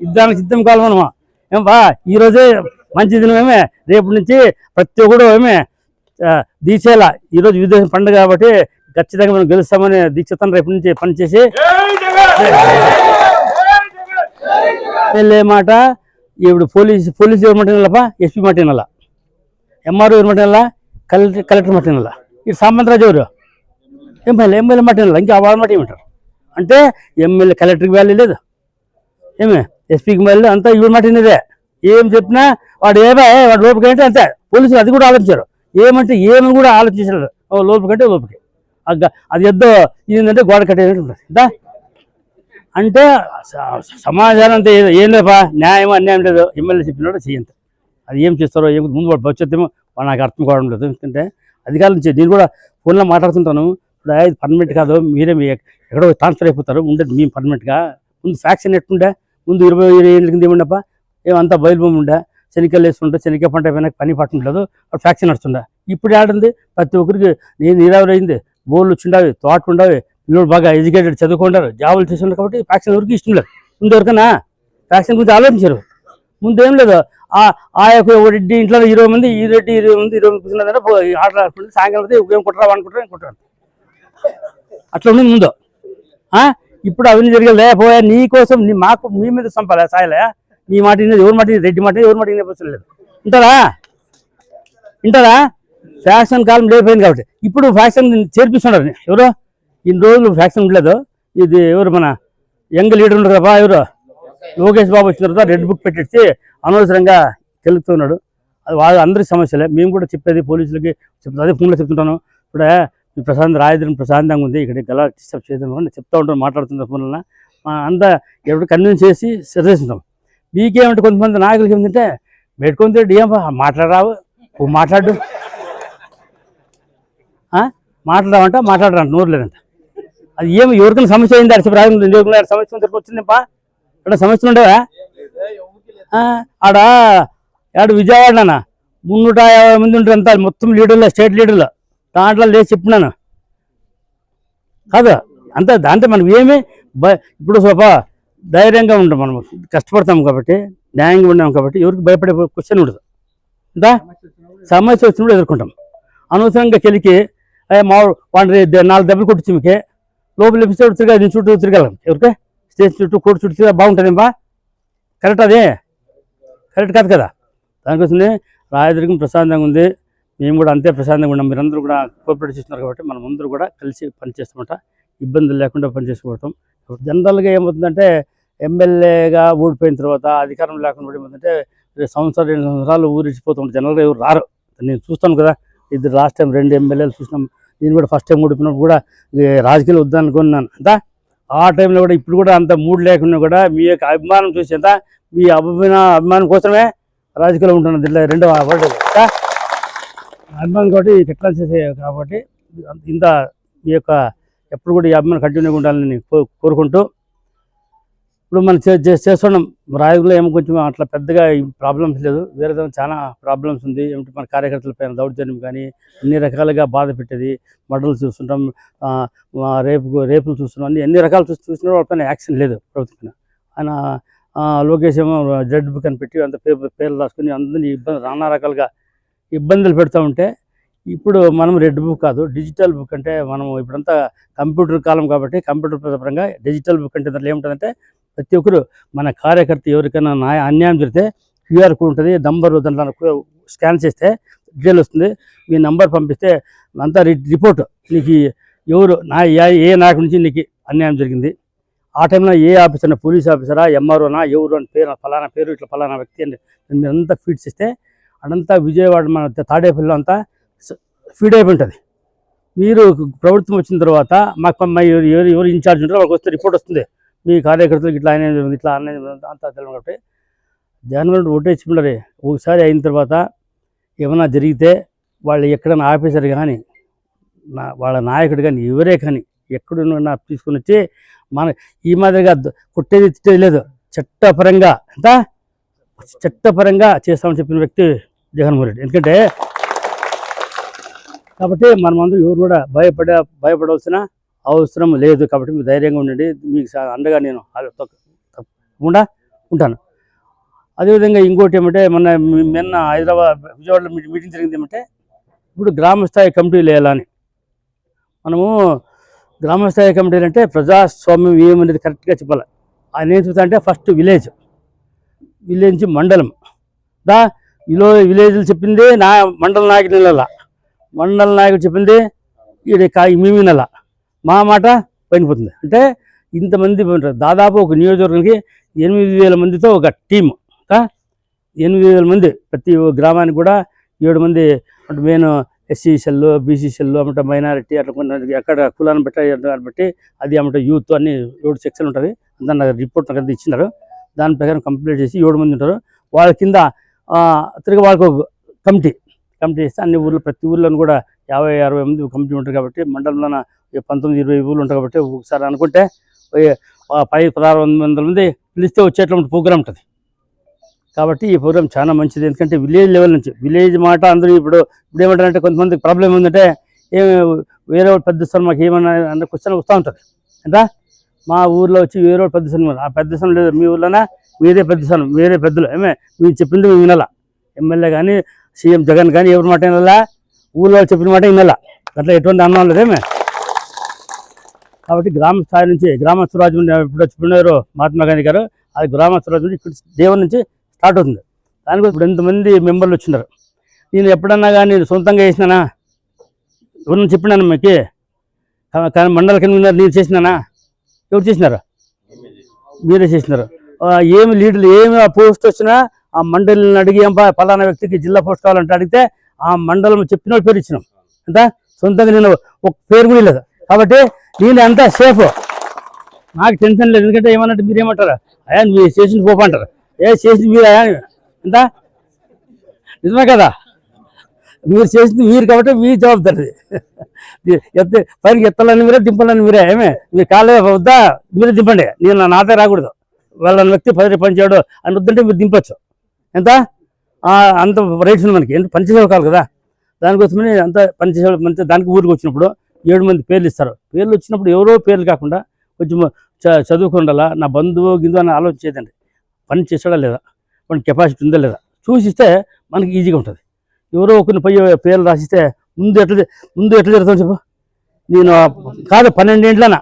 యుద్ధానికి సిద్ధం కావాలి మనమా. ఏం బా ఈ రోజే మంచి దినం ఏమే? రేపు నుంచి ప్రతి ఒక్కడు ఏమే దీచేలా ఈరోజు విదేశం పండుగ కాబట్టి ఖచ్చితంగా మనం గెలుస్తామని దీక్షతను రేపు నుంచి పనిచేసి వెళ్ళే మాట ఇప్పుడు పోలీస్ పోలీస్ ఎవరు మాట వినాలపా ఎస్పీ మాట వినాలా? ఎంఆర్ఓ ఎవరు మాట కలెక్టర్ కలెక్టర్ మాట వినాలా? ఇటు సామంతరాజు ఎవరు? ఎమ్మెల్యే ఎమ్మెల్యే మాట వినాలా? ఇంకా వాళ్ళ మాట ఏమంటారు? అంటే ఎమ్మెల్యే కలెక్టర్కి వాల్యూ లేదు. ఏమే? ఎస్పీకి మళ్ళీ అంతా ఇవి మాట ఏం చెప్పినా వాడు ఏమే? వాడు లోపలికి అంటే అంతే. పోలీసులు అది కూడా ఆలోచించారు. ఏమంటే ఏమని కూడా ఆలోచించారు. ఓ అంటే లోపలికి. అది ఎద్దో ఏంటంటే గోడ కట్టేది ఉంటుంది. అంటే స- సమాజానం అంతా ఏదో- ఏం లేపా న్యాయం అన్యాయం లేదు. ఎమ్మెల్యే చెప్పినట్టు చేయంత. అది ఏం చేస్తారో ఏం ముందు వాడు భవిష్యత్తేమో నాకు అర్థం కావడం లేదు. ఎందుకంటే అధికారుల నుంచి నేను కూడా ఫోన్లో మాట్లాడుతుంటాను. ఇప్పుడు పర్మనెంట్ కాదు. మీరే మీ ఎక్కడో ట్రాన్స్ఫర్ అయిపోతారు. ఉండేది మేము పర్మనెంట్గా. ముందు ఫ్యాక్షన్ ఎట్టుండే? ముందు ఇరవై ఇరవై ఏళ్ళ కింద ఏముండప్ప? ఏమంతా బయలుభూమి ఉండే? శనికాయలు వేస్తుంటే శనికాయ పంట పైన పని పట్టలేదు ఫ్యాక్షన్ నడుస్తుండే. ఇప్పుడు ఆడింది ప్రతి ఒక్కరికి నేను నీరావరి అయింది. బోర్లు వచ్చిండవి తోట ఉండవి. పిల్లలు బాగా ఎడ్యుకేటెడ్ చదువుకుంటారు జాబులు చేస్తున్నారు కాబట్టి ఫ్యాక్షన్ ఎవరికి ఇష్టం లేదు. ముందు ఎవరికైనా ఫ్యాక్షన్ గురించి ఆలోచించారు. ముందు ఏం లేదు. ఆ ఆ యొక్క రెడ్డి ఇంట్లో ఇరవై మంది ఈ రెడ్డి ఇరవై మంది ఇరవై మంది కూర్చున్నారంటే ఆటలు ఆడుకుంటే సాయంకాలం అయితే ఏం కుట్రా అనుకుంటారు ఏం అట్లా ఉంది ముందు. ఇప్పుడు అవినీతి జరిగేది పోయా నీ కోసం నీ మాకు మీ మీద సంపాలే సాయలే? నీ మాట ఎవరి మాట రెడ్డి మాట ఎవరి మాట వినే లేదు. వింటారా? వింటారా? ఫ్యాషన్ కాలం లేకపోయింది కాబట్టి. ఇప్పుడు ఫ్యాషన్ చేర్పిస్తున్నారు. ఎవరు? ఇన్ని రోజులు ఫ్యాషన్ ఉండలేదు. ఇది ఎవరు మన యంగ్ లీడర్ ఉన్నారు కదా ఎవరు? లోకేష్ బాబు వచ్చిన తర్వాత రెడ్ బుక్ పెట్టేసి అనవసరంగా తెలుపుతున్నాడు అది వాళ్ళ అందరి సమస్యలే. మేము కూడా చెప్పేది పోలీసులకి చెప్తా అదే ఫోన్లో చెప్తుంటాను. ఇప్పుడు ప్రశాంత్ రాయదురం ప్రశాంతంగా ఉంది. ఇక్కడ గల డిస్టర్బ్ చేయడం అని చెప్తా ఉంటాం మాట్లాడుతున్న ఫోన్లో అంతా ఎవరు కన్విన్స్ చేసి సరిచేస్తుంటాం. మీకేమంటే కొంతమంది నాయకులకి ఏంటంటే పెట్టుకుంటే డిఎం మాట్లాడరావు నువ్వు మాట్లాడు. మాట్లాడమంట మాట్లాడరా నోరు లేదంట. అది ఏమి ఎవరికైనా సమస్య అయింది? అడిసి రాజు సమస్య తిరుపతి వచ్చిందిపా ఇక్కడ సమస్యలు ఉండేవా? ఆడ ఆడ విజయవాడ నాన్న. మున్నూట యాభై మంది ఉంటారు అంతా మొత్తం లీడర్లు స్టేట్ లీడర్లు. దాంట్లో లేచి చెప్పినాను. కాదు? అంత దాంతో మనం ఏమి భయ ఇప్పుడు సోప ధైర్యంగా ఉంటాం మనం. కష్టపడతాం కాబట్టి న్యాయంగా ఉన్నాం కాబట్టి ఎవరికి భయపడే క్వశ్చన్ ఉండదు. అంతా సమస్య వచ్చినప్పుడు ఎదుర్కొంటాం. అనవసరంగా కెలికి "ఏ, మా వాడిని నాలుగు దెబ్బలు కొట్టించి మీకే లోపల ఎపిసోడ్ తిరగా దీని చుట్టూ తిరగలం. ఎవరికే? స్టేజ్ చుట్టూ కోర్టు చుట్టూ తిరగా బాగుంటుందేమా కరెక్ట్ అదే? కరెక్ట్ కాదు కదా? దానికోసమే రాయదుర్గం ప్రశాంతంగా ఉంది. మేము కూడా అంతే ప్రశాంతంగా ఉన్నాం. మీరందరూ కూడా కోఆపరేట్ చేస్తున్నారు కాబట్టి మనం అందరూ కూడా కలిసి పనిచేస్తామట. ఇబ్బందులు లేకుండా పనిచేసుకోవటం. జనరల్గా ఏమవుతుందంటే ఎమ్మెల్యేగా ఊడిపోయిన తర్వాత అధికారం లేకుండా కూడా ఏమవుతుందంటే సంవత్సరం రెండు సంవత్సరాలు ఊరిచ్చిపోతుంటారు జనరల్గా ఎవరు రారు. నేను చూస్తాను కదా ఇది లాస్ట్ టైం రెండు ఎమ్మెల్యేలు చూసినాం. నేను కూడా ఫస్ట్ టైం ఊడిపోయినప్పుడు కూడా రాజకీయాలు వద్దనుకున్నాను. అంతా? ఆ టైంలో కూడా ఇప్పుడు కూడా అంత మూడు లేకుండా కూడా మీ యొక్క అభిమానం చూసి ఎంత మీ అభిమాన అభిమానం కోసమే రాజకీయాలు ఉంటున్నది రెండవ వరల్డ్ అభిమానం కాబట్టి ఎట్లా చేసే కాబట్టి ఇంత ఈ యొక్క ఎప్పుడు కూడా ఈ అభిమానం కంటిన్యూగా ఉండాలని నేను కో- కోరుకుంటూ ఇప్పుడు మనం చేస్తున్నాం. రాయగులో ఏమో కొంచెం అట్లా పెద్దగా ప్రాబ్లమ్స్ లేదు. వేరే చాలా ప్రాబ్లమ్స్ ఉంది. ఏమిటి మన కార్యకర్తల పైన దౌర్జన్యం కానీ అన్ని రకాలుగా బాధ పెట్టేది. మడలు చూస్తుంటాం రేపు రేపులు చూస్తున్నాం. అన్ని అన్ని రకాలు చూసి చూసినా వాళ్ళపైన యాక్షన్ లేదు ప్రభుత్వం ఆయన లోకేష్ ఏమో జడ్ బుక్ అని పెట్టి అంత పేరు పేర్లు రాసుకుని అందరినీ ఇబ్బంది నానా రకాలుగా ఇబ్బందులు పెడతా ఉంటే ఇప్పుడు మనం రెడ్ బుక్ కాదు డిజిటల్ బుక్ అంటే మనం ఇప్పుడంతా కంప్యూటర్ కాలం కాబట్టి కంప్యూటర్ పరంగా డిజిటల్ బుక్ అంటే దాంట్లో ఏముంటుందంటే ప్రతి ఒక్కరు మన కార్యకర్త ఎవరికైనా అన్యాయం జరిగితే క్యూఆర్ కోడ్ ఉంటుంది నంబర్ దాంట్లో స్కాన్ చేస్తే డీటెయిల్ వస్తుంది మీ నంబర్ పంపిస్తే అంతా రి- రిపోర్ట్. నీకు ఎవరు నా ఏ- ఏ నాయకు నుంచి నీకు అన్యాయం జరిగింది? ఆ టైంలో ఏ ఆఫీసర్ పోలీస్ ఆఫీసరా ఎంఆర్ఓనా ఎవరు అని పేరు ఫలానా పేరు ఇట్లా ఫలానా వ్యక్తి అని మీరు అంతా ఫీడ్స్ ఇస్తే అదంతా విజయవాడ మన తాడేపల్లిలో అంతా ఫీడ్ అయిపోయి ఉంటుంది. మీరు ప్రభుత్వం వచ్చిన తర్వాత మాకు ఎవరు ఎవరు ఎవరు ఇన్ఛార్జ్ ఉంటారో వాళ్ళకి వస్తే రిపోర్ట్ వస్తుంది. మీ కార్యకర్తలకు ఇట్లా అన్యాయం ఇట్లా అన్యాయం అంతా తెలియదు కాబట్టి. జనవరి ఓటేసుకుంటారు ఒకసారి అయిన తర్వాత ఏమైనా జరిగితే వాళ్ళు ఎక్కడైనా ఆఫీసర్ కానీ నా వాళ్ళ నాయకుడు కానీ ఎవరే కానీ ఎక్కడున్నా తీసుకుని వచ్చి మన ఈ మాదిరిగా కొట్టేది తిట్టేది లేదు. చట్టపరంగా ఎంత? చట్టపరంగా చేస్తామని చెప్పిన వ్యక్తి జగన్మోహన్ రెడ్డి. ఎందుకంటే కాబట్టి మనమందరూ ఎవరు కూడా భయపడే భయపడవలసిన అవసరం లేదు. కాబట్టి మీరు ధైర్యంగా ఉండండి. మీకు అండగా నేను తప్పకుండా ఉంటాను. అదేవిధంగా ఇంకోటి ఏమంటే మొన్న నిన్న హైదరాబాద్ విజయవాడలో మీటింగ్ జరిగింది ఏమంటే ఇప్పుడు గ్రామస్థాయి కమిటీలు వేయాలని. మనము గ్రామస్థాయి కమిటీలు అంటే ప్రజాస్వామ్యం ఏమనేది కరెక్ట్గా చెప్పాలి. ఆయన ఏం చెప్తా అంటే ఫస్ట్ విలేజ్. విలేజ్ మండలం. దా ఈలో విలేజ్లు చెప్పింది నా మండల నాయకుడి నెల మండల నాయకుడు చెప్పింది ఈడ మేమీ నెల. మా మాట పనిపోతుంది. అంటే ఇంతమంది ఉంటారు. దాదాపు ఒక నియోజకవర్గానికి ఎనిమిది వేల మందితో ఒక టీం ఎనిమిది వేల మంది. ప్రతి గ్రామానికి కూడా ఏడు మంది అంటే main SC cell BC cell అమ్మట minority అట్లా కొన్ని ఎక్కడ కులాన్ని బట్టి దాన్ని బట్టి అది అన్నమాట యూత్ అన్ని ఏడు సెక్షన్ ఉంటుంది దాని రిపోర్ట్ నాకు ఇచ్చినారు దాని ప్రకారం కంప్లీట్ చేసి ఏడు మంది ఉంటారు. వాళ్ళ కింద తిరిగి వాళ్ళకు ఒక కమిటీ కమిటీ ఇస్తే అన్ని ఊర్లో ప్రతి ఊర్లోనూ కూడా యాభై అరవై మంది కమిటీ ఉంటారు కాబట్టి మండలంలోన పంతొమ్మిది ఇరవై ఊళ్ళు ఉంటాయి కాబట్టి ఒకసారి అనుకుంటే పై పదహారు వందల మంది పిలిస్తే వచ్చేటువంటి ప్రోగ్రామ్ ఉంటుంది. కాబట్టి ఈ ప్రోగ్రామ్ చాలా మంచిది. ఎందుకంటే విలేజ్ లెవెల్ నుంచి విలేజ్ మాట అందరూ ఇప్పుడు ఇప్పుడు ఏమంటారంటే కొంతమందికి ప్రాబ్లం ఏంటంటే ఏ వేరే పెద్ద స్థలం మాకు ఏమన్నా అన్న క్వశ్చన్ వస్తూ ఉంటుంది. ఎంత మా ఊర్లో వచ్చి వేరే పెద్ద స్థలం ఆ పెద్ద స్థలం లేదు. మీ ఊర్లోనే? మీరే పెద్ద స్థలం వేరే పెద్దలు ఏమే మీరు చెప్పింది మేము వినాలా? ఎమ్మెల్యే కానీ సీఎం జగన్ కానీ ఎవరి మాట వినాలా? ఊళ్ళో చెప్పిన మాట వినాలా? అట్లా ఎటువంటి అన్నం లేదేమే కాబట్టి గ్రామ స్థాయి నుంచి గ్రామ స్వరాజ్యం ఇప్పుడు చెప్పినారు మహాత్మా గాంధీ గారు. అది గ్రామ స్వరాజ్యం ఇక్కడ దేవుని నుంచి స్టార్ట్ అవుతుంది. దానికి ఇప్పుడు ఎంతమంది మెంబర్లు వచ్చినారు? నేను ఎప్పుడన్నా కానీ సొంతంగా చేసినానా? ఎవరిని చెప్పినాను మీకు? కానీ మండల కన్వీనర్ నేను చేసినానా? ఎవరు చేసినారు? మీరే చేసినారు. ఏమి లీడర్లు ఏమి ఆ పోస్ట్ వచ్చినా ఆ మండలిని అడిగి ఏం పలానా వ్యక్తికి జిల్లా పోస్ట్ కావాలంటే అడిగితే ఆ మండలం చెప్పిన పేరు ఇచ్చినాం. ఎంత? సొంతంగా నేను ఒక పేరు కూడా లేదు కాబట్టి నేను అంతా సేఫ్ నాకు టెన్షన్ లేదు. ఎందుకంటే ఏమన్నట్టు మీరు ఏమంటారు? అయ్యా మీరు చేసిన పోపంటారు ఏ చేసింది మీరు అయ్యా ఎంత? నిజమే కదా? మీరు చేసింది మీరు కాబట్టి మీ జవాబుదారి ఎత్తే పైకి ఎత్తాలని మీరే దింపాలని మీరే. ఏమే? మీరు కాలే వద్దా? మీరే దింపండి. నేను నా నాతో రాకూడదు. వాళ్ళని వ్యక్తి పది పనిచేయడు అని వద్దంటే మీరు దింపచ్చు. ఎంత? అంత రైట్స్ ఉంది మనకి. ఎంత? పనిచేసే కాదు. కదా దానికోసమని అంత పనిచేసే మంచి దానికి ఊరికి వచ్చినప్పుడు ఏడు మంది పేర్లు ఇస్తారు. పేర్లు వచ్చినప్పుడు ఎవరో పేర్లు కాకుండా కొంచెం చ- చదువుకుండాలా నా బంధువు గిందు అని ఆలోచించేదండి పని చేసాడా లేదా? మన కెపాసిటీ ఉందా లేదా? చూసిస్తే మనకి ఈజీగా ఉంటుంది. ఎవరో ఒకరిని పోయి పేర్లు రాసిస్తే ముందు ఎట్లా ముందు ఎట్లా జరుగుతుంది చెప్పు? నేను కాదు పన్నెండేంట్లన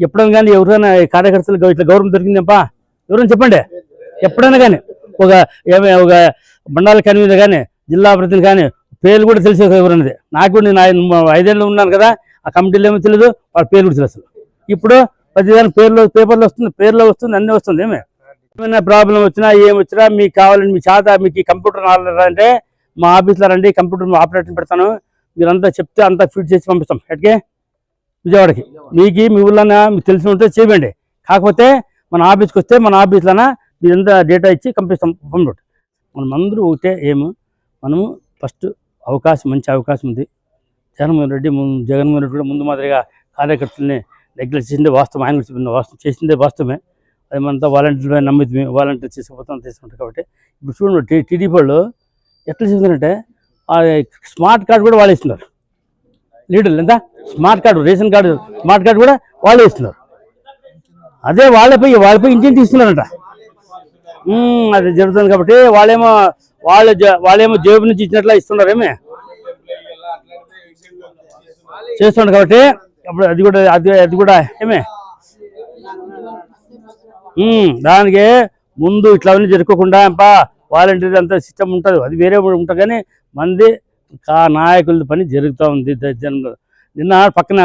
ఎప్పుడైనా కానీ ఎవరైనా కార్యకర్తలు ఇట్లా గౌరవం దొరికిందేంపా? ఎవరైనా చెప్పండి. ఎప్పుడైనా కానీ ఒక ఏమే ఒక మండల కన్వీనర్ కానీ జిల్లా ప్రతినిధి కానీ పేర్లు కూడా తెలిసే ఎవరన్నది నాకు కూడా నేను ఐదేళ్ళు ఉన్నాను కదా ఆ కమిటీలో ఏమో తెలియదు వాళ్ళ పేర్లు కూడా తెలుసు. ఇప్పుడు ప్రతిదాని పేర్లు పేపర్లో వస్తుంది పేర్లో వస్తుంది అన్నీ వస్తుంది ఏమే? ఏమైనా ప్రాబ్లం వచ్చినా ఏం వచ్చినా మీకు కావాలని మీ చేత మీకు కంప్యూటర్ నాలెడ్జ్ అంటే మా ఆఫీస్లో రండి కంప్యూటర్ ఆపరేటర్ పెడతాను. మీరంతా చెప్తే అంతా ఫిట్ చేసి పంపిస్తాం. ఎట్కే? విజయవాడకి. మీకు మీ ఊళ్ళో మీకు తెలిసి ఉంటే చేయండి. కాకపోతే మన ఆఫీస్కి వస్తే మన ఆఫీస్లోన మీరంతా డేటా ఇచ్చి పంపిస్తాం పంపడం మనం అందరూ ఒకటే ఏము మనము ఫస్ట్ అవకాశం మంచి అవకాశం ఉంది. జగన్మోహన్ రెడ్డి ముందు జగన్మోహన్ రెడ్డి కూడా ముందు మాదిరిగా కార్యకర్తల్ని నెగ్లెక్ట్ చేసిందే వాస్తవం ఆయన కూడా చెప్పింది వాస్తవం చేసిందే వాస్తవమే. అది మనంతా వాలంటీర్ నమ్మిద్ది వాలంటీర్ చేసుకుపోతాం తీసుకుంటాం కాబట్టి. ఇప్పుడు చూడండి టీ టీడీపీ వాళ్ళు ఎట్లా చేస్తున్నారంటే స్మార్ట్ కార్డు కూడా వాళ్ళు ఇస్తున్నారు లీడర్లు ఎంత smart card ration card smart card కూడా వాళ్ళే ఇస్తున్నారు అదే వాళ్ళపై వాళ్ళపై ఇంటిని ఇస్తున్నారంట అది జరుగుతుంది కాబట్టి వాళ్ళేమో వాళ్ళ వాళ్ళేమో జేబు నుంచి ఇచ్చినట్లా ఇస్తున్నారేమే? చేస్తున్నారు కాబట్టి అప్పుడు అది కూడా అది అది కూడా ఏమే? దానికి ముందు ఇట్లా అవన్నీ జరుపుకోకుండా పా వాలంటీర్ అంత సిస్టమ్ ఉంటుంది అది వేరే ఉంటుంది కానీ మంది కా నాయకుల పని జరుగుతూ ఉంది. జనంలో నిన్న పక్కన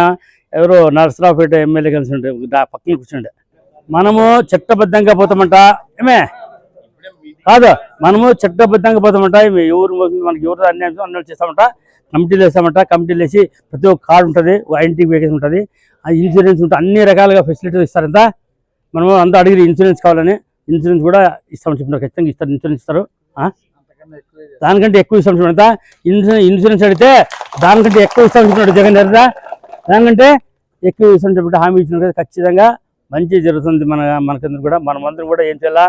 ఎవరో నరసరావుపేట ఎమ్మెల్యే కలిసి ఉంటే పక్కన కూర్చుండే. మనము చట్టబద్ధంగా పోతామంట. ఏమే? కాదు మనము చట్టబద్ధంగా పోతామంట. ఎవరు మనకి ఎవరు అన్యాయం అన్యాయం చేస్తామంట. కమిటీలు వేస్తామంట. కమిటీలు వేసి ప్రతి ఒక్క కార్డు ఉంటుంది. ఐడెంటిటీ వేకేసి ఉంటుంది. ఆ ఇన్సూరెన్స్ ఉంటుంది అన్ని రకాలుగా ఫెసిలిటీస్ ఇస్తారంట. మనము అంతా అడిగి ఇన్సూరెన్స్ కావాలని. ఇన్సూరెన్స్ కూడా ఇస్తామని చెప్పినారు ఖచ్చితంగా ఇస్తారు. ఇన్సూరెన్స్ ఇస్తారు. దానికంటే ఎక్కువ ఇస్తాం చూడండి ఇన్సూరెన్స్ ఇన్సూరెన్స్ అడిగితే దానికంటే ఎక్కువ ఇస్తాం చెప్పినాడు జగన్ గారు దానికంటే ఎక్కువ ఇస్తాం చెప్పి హామీ ఇచ్చినారు కదా ఖచ్చితంగా. మంచి జరుగుతుంది మన మనకందరూ కూడా. మనమందరం కూడా ఏం చేయాలా?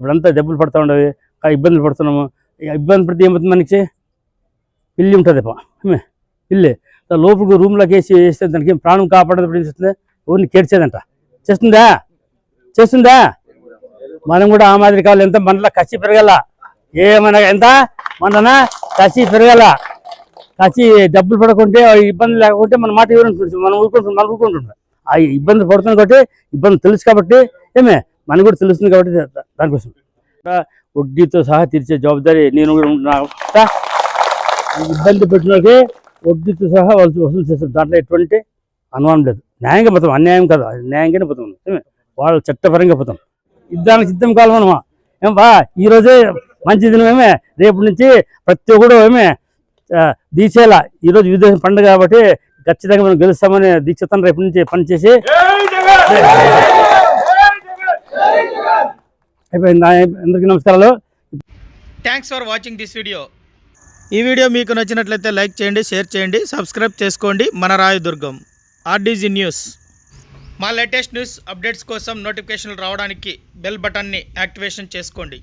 ఇప్పుడంతా దెబ్బలు పడుతూ ఉండవు. ఇబ్బందులు పడుతున్నాము. ఇబ్బంది పడితే ఏమవుతుంది మనకి? పిల్లి ఉంటుంది పిల్లి. లోపలికి రూమ్లోకి వేసి వేస్తే దానికి ప్రాణం కాపాడదు ఇప్పుడు ఏం చేస్తుంది? ఎవరిని కేర్చేదంట చేస్తుందా? చేస్తుందా? మనం కూడా ఆ మాదిరి కావాలి. ఎంత మనలో కసి పెరగల? ఏమన్నా ఎంత? మన కసి పెరగల? కసి డబ్బులు పడకుంటే ఇబ్బంది లేకుంటే మన మాట ఎవరు మనం ఊరుకుంటున్నాం మనం ఊరుకుంటుంటాం. ఆ ఇబ్బంది పడుతుంది కాబట్టి ఇబ్బంది తెలుసు కాబట్టి ఏమే మనకు కూడా తెలుస్తుంది కాబట్టి దానికోసం. వడ్డీతో సహా తీర్చే జవాబారి నేను కూడా ఉంటున్నా. ఇబ్బంది పెట్టినకి వడ్డీతో సహా వాళ్ళు వసూలు చేస్తారు. దాంట్లో ఎటువంటి అనుమానం లేదు. న్యాయంగా పోతాం. అన్యాయం కాదు. న్యాయంగానే పోతాం ఏమే వాళ్ళు చట్టపరంగా పోతాం. యుద్ధానికి సిద్ధం కాలం మనమా? ఏం బా ఈ రోజే మంచి దినం ఏమే? రేపు నుంచి ప్రతి ఒక్కడు ఏమే దీసేలా ఈరోజు విదేశం పండుగ కాబట్టి ఖచ్చితంగా మనం గెలుస్తామని దీక్షతో రేపు నుంచి పనిచేసి అయిపోయింది. అందరికీ నమస్కారాలు. Thanks for watching this video ఈ వీడియో మీకు నచ్చినట్లయితే లైక్ చేయండి షేర్ చేయండి సబ్స్క్రైబ్ చేసుకోండి. మన రాయదుర్గం ఆర్డీజీ న్యూస్. మా లేటెస్ట్ న్యూస్ అప్డేట్స్ కోసం నోటిఫికేషన్లు రావడానికి బెల్ బటన్ని యాక్టివేషన్ చేసుకోండి.